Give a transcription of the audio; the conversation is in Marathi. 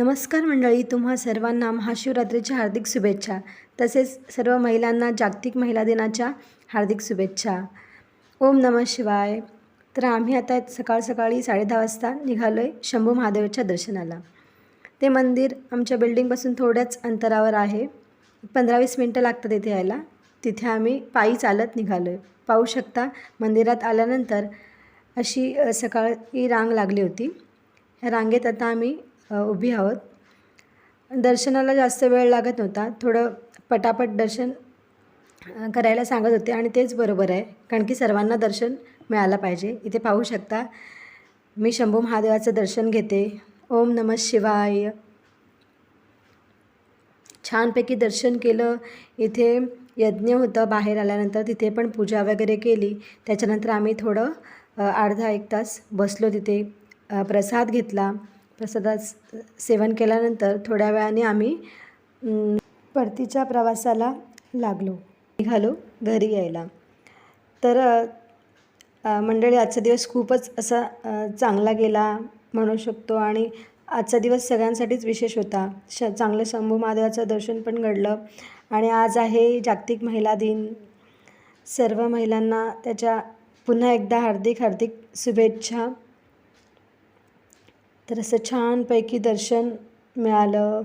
नमस्कार मंडळी तुम्हा सर्वांना महाशिवरात्रीच्या हार्दिक शुभेच्छा तसेच सर्व महिलांना जागतिक महिला दिनाच्या हार्दिक शुभेच्छा. ओम नमः शिवाय. तर आम्ही आता सकाळ सकाळी साडेदहा वाजता निघालो आहे शंभू महादेवाच्या दर्शनाला. ते मंदिर आमच्या बिल्डिंगपासून थोड्याच अंतरावर आहे. पंधरा वीस मिनटं लागतात तिथे यायला. तिथे आम्ही पायी चालत निघालो आहे पाहू शकता मंदिरात आल्यानंतर अशी सकाळी रांग लागली होती. ह्या रांगेत आता आम्ही उभी आहोत. दर्शनाला जास्त वेळ लागत नव्हता. थोडं पटापट दर्शन करायला सांगत होते आणि तेच बरोबर आहे. कारण की सर्वांना दर्शन मिळालं पाहिजे. इथे पाहू शकता मी शंभू महादेवाचं दर्शन घेते. ओम नमः शिवाय. छानपैकी दर्शन केलं. इथे यज्ञ होतं बाहेर आल्यानंतर. तिथे पण पूजा वगैरे केली. त्याच्यानंतर आम्ही थोडं अर्धा एक तास बसलो तिथे. प्रसाद घेतला. प्रसादात सेवन केल्यानंतर थोड्या वेळाने आम्ही परतीच्या प्रवासाला लागलो. निघालो घरी यायला. तर मंडळी आजचा दिवस खूपच असा चांगला गेला म्हणू शकतो आणि आजचा दिवस सगळ्यांसाठीच विशेष होता. श चांगलं शंभू महादेवाचं दर्शन पण घडलं आणि आज आहे जागतिक महिला दिन. सर्व महिलांना त्याच्या पुन्हा एकदा हार्दिक हार्दिक शुभेच्छा. तर असं छानपैकी दर्शन मिळालं.